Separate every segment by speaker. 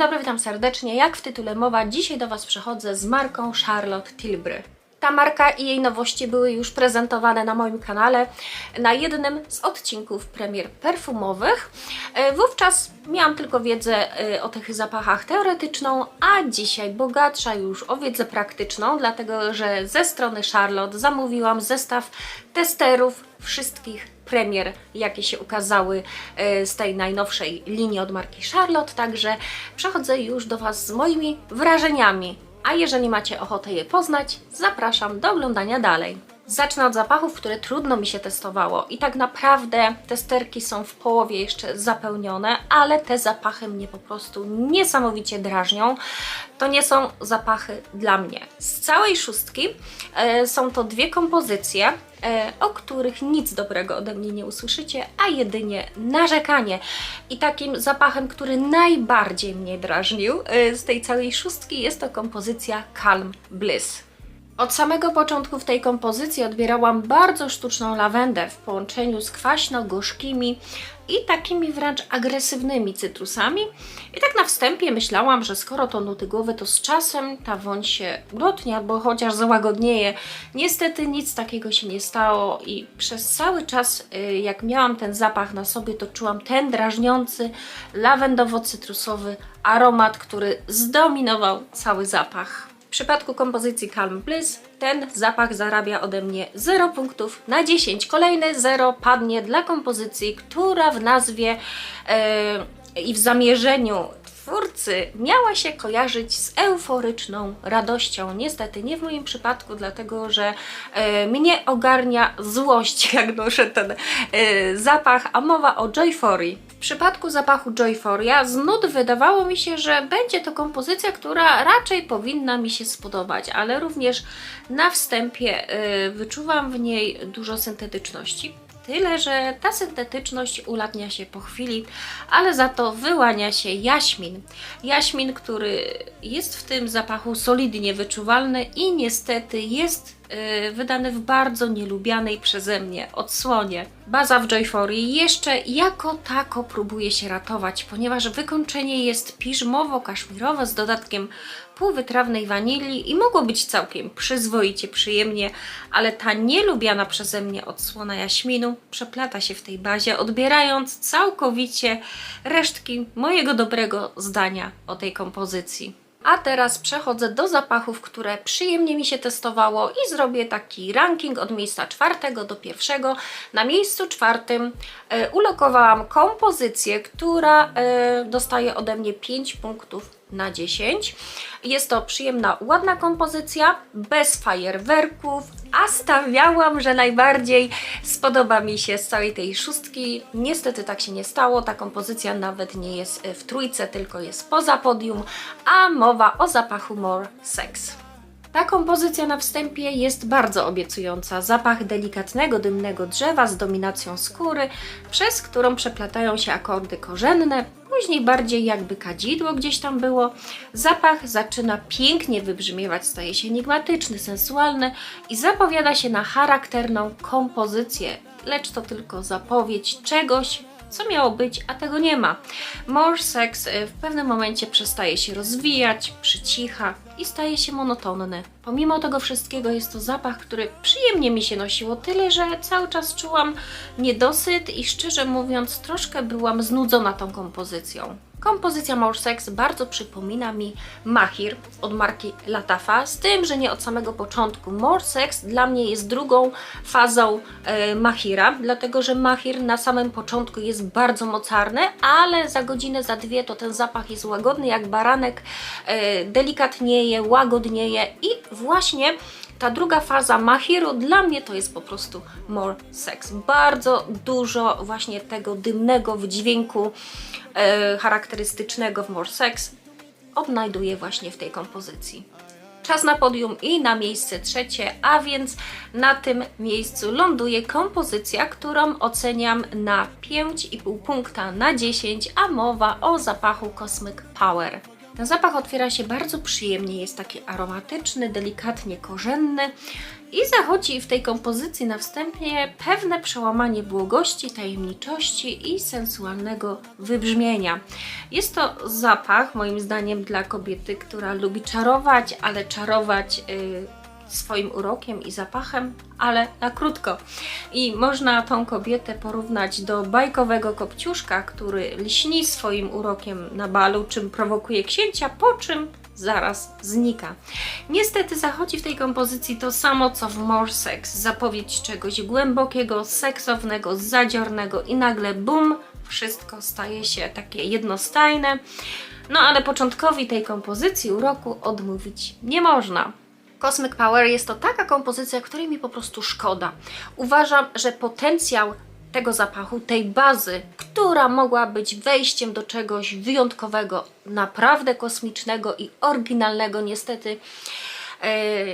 Speaker 1: dobry, witam serdecznie. Jak w tytule mowa, dzisiaj do Was przychodzę z marką Charlotte Tilbury. Ta marka i jej nowości były już prezentowane na moim kanale na jednym z odcinków premier perfumowych. E, Wówczas miałam tylko wiedzę e, o tych zapachach teoretyczną, a dzisiaj bogatsza już o wiedzę praktyczną, dlatego że ze strony Charlotte zamówiłam zestaw testerów wszystkich premier, jakie się ukazały e, z tej najnowszej linii od marki Charlotte, także przechodzę już do Was z moimi wrażeniami. A jeżeli macie ochotę je poznać, zapraszam do oglądania dalej. Zacznę od zapachów, które trudno mi się testowało i tak naprawdę testerki są w połowie jeszcze zapełnione, ale te zapachy mnie po prostu niesamowicie drażnią. To nie są zapachy dla mnie. Z całej szóstki e, są to dwie kompozycje, e, o których nic dobrego ode mnie nie usłyszycie, a jedynie narzekanie. I takim zapachem, który najbardziej mnie drażnił e, z tej całej szóstki jest to kompozycja Calm Bliss. Od samego początku w tej kompozycji odbierałam bardzo sztuczną lawendę w połączeniu z kwaśno-gorzkimi i takimi wręcz agresywnymi cytrusami. I tak na wstępie myślałam, że skoro to nuty głowy, to z czasem ta woń się ulotni albo chociaż załagodnieje. Niestety nic takiego się nie stało i przez cały czas, y, jak miałam ten zapach na sobie, to czułam ten drażniący, lawendowo-cytrusowy aromat, który zdominował cały zapach. W przypadku kompozycji Calm Bliss ten zapach zarabia ode mnie 0 punktów na 10. Kolejny 0 padnie dla kompozycji, która w nazwie e, i w zamierzeniu twórcy miała się kojarzyć z euforyczną radością. Niestety nie w moim przypadku, dlatego że e, mnie ogarnia złość, jak noszę ten e, zapach, a mowa o Joyforii. Przypadku zapachu Joyforia z nut wydawało mi się, że będzie to kompozycja, która raczej powinna mi się spodobać, ale również na wstępie e, wyczuwam w niej dużo syntetyczności. Tyle, że ta syntetyczność ulatnia się po chwili, ale za to wyłania się jaśmin. Jaśmin, który jest w tym zapachu solidnie wyczuwalny i niestety jest wydany w bardzo nielubianej przeze mnie odsłonie. Baza w Joyforii jeszcze jako tako próbuje się ratować, ponieważ wykończenie jest piżmowo-kaszmirowe z dodatkiem półwytrawnej wanilii i mogło być całkiem przyzwoicie, przyjemnie, ale ta nielubiana przeze mnie odsłona jaśminu przeplata się w tej bazie, odbierając całkowicie resztki mojego dobrego zdania o tej kompozycji. A teraz przechodzę do zapachów, które przyjemnie mi się testowało i zrobię taki ranking od miejsca czwartego do pierwszego. Na miejscu czwartym e, ulokowałam kompozycję, która e, dostaje ode mnie 5 punktów na 10. Jest to przyjemna, ładna kompozycja, bez fajerwerków, a stawiałam, że najbardziej spodoba mi się z całej tej szóstki. Niestety tak się nie stało, ta kompozycja nawet nie jest w trójce, tylko jest poza podium, a mowa o zapachu More Sex. Ta kompozycja na wstępie jest bardzo obiecująca. Zapach delikatnego, dymnego drzewa z dominacją skóry, przez którą przeplatają się akordy korzenne, później bardziej jakby kadzidło gdzieś tam było. Zapach zaczyna pięknie wybrzmiewać, staje się enigmatyczny, sensualny i zapowiada się na charakterną kompozycję, lecz to tylko zapowiedź czegoś, co miało być, a tego nie ma. More Sex y, w pewnym momencie przestaje się rozwijać, przycicha i staje się monotonny. Pomimo tego wszystkiego jest to zapach, który przyjemnie mi się nosiło, tyle że cały czas czułam niedosyt i szczerze mówiąc troszkę byłam znudzona tą kompozycją. Kompozycja More Sex bardzo przypomina mi Mahir od marki Latafa, z tym, że nie od samego początku. More Sex dla mnie jest drugą fazą e, Mahira, dlatego że Mahir na samym początku jest bardzo mocarny, ale za godzinę, za dwie to ten zapach jest łagodny jak baranek, e, delikatnieje, łagodnieje i właśnie ta druga faza Mahiru dla mnie to jest po prostu more sex. Bardzo dużo właśnie tego dymnego wydźwięku e, charakterystycznego w more sex odnajduję właśnie w tej kompozycji. Czas na podium i na miejsce trzecie, a więc na tym miejscu ląduje kompozycja, którą oceniam na 5,5 punkta na 10, a mowa o zapachu Cosmic Power. Ten zapach otwiera się bardzo przyjemnie, jest taki aromatyczny, delikatnie korzenny I zachodzi w tej kompozycji na wstępie pewne przełamanie błogości, tajemniczości i sensualnego wybrzmienia. Jest to zapach, moim zdaniem, dla kobiety, która lubi czarować, ale czarować y, swoim urokiem i zapachem, ale na krótko. I można tą kobietę porównać do bajkowego kopciuszka, który lśni swoim urokiem na balu, czym prowokuje księcia, po czym zaraz znika. Niestety zachodzi w tej kompozycji to samo co w More Sex, zapowiedź czegoś głębokiego, seksownego, zadziornego i nagle bum, wszystko staje się takie jednostajne. No ale początkowi tej kompozycji uroku odmówić nie można. Cosmic Power jest to taka kompozycja, której mi po prostu szkoda. Uważam, że potencjał tego zapachu, tej bazy, która mogła być wejściem do czegoś wyjątkowego, naprawdę kosmicznego i oryginalnego, niestety e,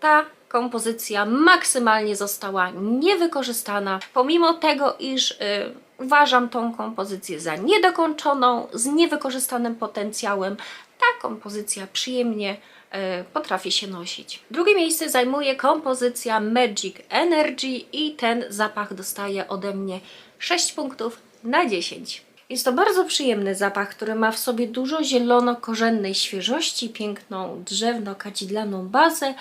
Speaker 1: ta kompozycja maksymalnie została niewykorzystana, pomimo tego, iż e, uważam tą kompozycję za niedokończoną, z niewykorzystanym potencjałem. Ta kompozycja przyjemnie potrafi się nosić. Drugie miejsce zajmuje kompozycja Magic Energy i ten zapach dostaje ode mnie 6 punktów na 10. Jest to bardzo przyjemny zapach, który ma w sobie dużo zielono-korzennej świeżości, piękną drzewno-kadzidlaną bazę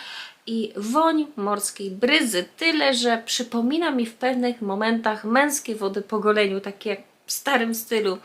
Speaker 1: i woń morskiej bryzy. Tyle, że przypomina mi w pewnych momentach męskie wody po goleniu, takie starym stylu.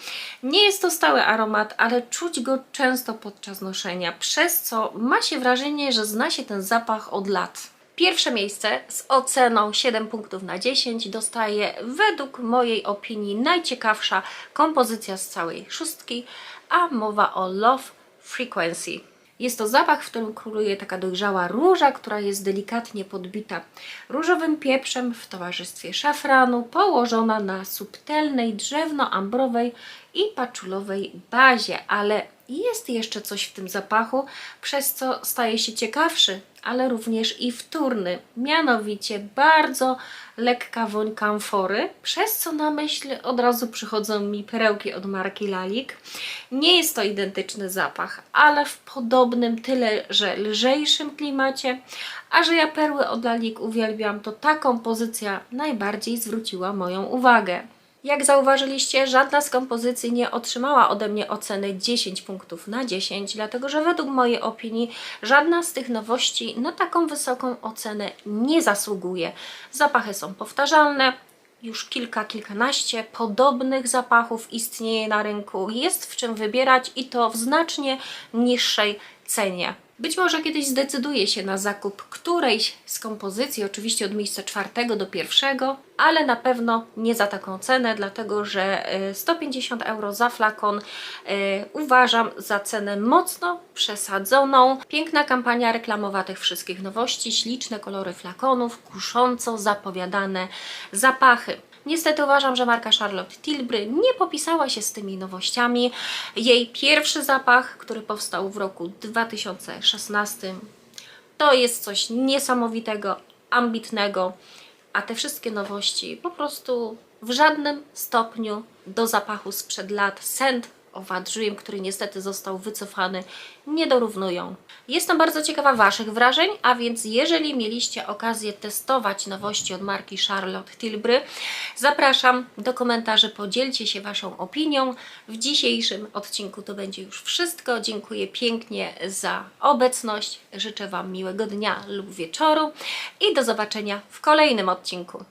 Speaker 1: Nie jest to stały aromat, ale czuć go często podczas noszenia, przez co ma się wrażenie, że zna się ten zapach od lat. Pierwsze miejsce z oceną 7 punktów na 10 dostaje według mojej opinii najciekawsza kompozycja z całej szóstki, a mowa o Love Frequency. Jest to zapach, w którym króluje taka dojrzała róża, która jest delikatnie podbita różowym pieprzem w towarzystwie szafranu, położona na subtelnej drzewno-ambrowej i paczulowej bazie, ale jest jeszcze coś w tym zapachu, przez co staje się ciekawszy, ale również i wtórny. Mianowicie bardzo lekka woń kamfory, przez co na myśl od razu przychodzą mi perełki od marki Lalik. Nie jest to identyczny zapach, ale w podobnym tyle, że lżejszym klimacie, a że ja perły od Lalik uwielbiam, to ta kompozycja najbardziej zwróciła moją uwagę. Jak zauważyliście, żadna z kompozycji nie otrzymała ode mnie oceny 10 punktów na 10, dlatego że według mojej opinii żadna z tych nowości na taką wysoką ocenę nie zasługuje. Zapachy są powtarzalne, już kilka, kilkanaście podobnych zapachów istnieje na rynku. Jest w czym wybierać i to w znacznie niższej cenie. Być może kiedyś zdecyduję się na zakup którejś z kompozycji, oczywiście od miejsca czwartego do pierwszego, ale na pewno nie za taką cenę, dlatego że e, 150 euro za flakon e, uważam za cenę mocno przesadzoną. Piękna kampania reklamowa tych wszystkich nowości, śliczne kolory flakonów, kusząco zapowiadane zapachy. Niestety uważam, że marka Charlotte Tilbury nie popisała się z tymi nowościami. Jej pierwszy zapach, który powstał w roku 2016, to jest coś niesamowitego, ambitnego, a te wszystkie nowości po prostu w żadnym stopniu do zapachu sprzed lat Scent of a Dream, który niestety został wycofany, nie dorównują. Jestem bardzo ciekawa Waszych wrażeń, a więc jeżeli mieliście okazję testować nowości od marki Charlotte Tilbury, zapraszam do komentarzy, podzielcie się Waszą opinią. W dzisiejszym odcinku to będzie już wszystko. Dziękuję pięknie za obecność. Życzę Wam miłego dnia lub wieczoru i do zobaczenia w kolejnym odcinku.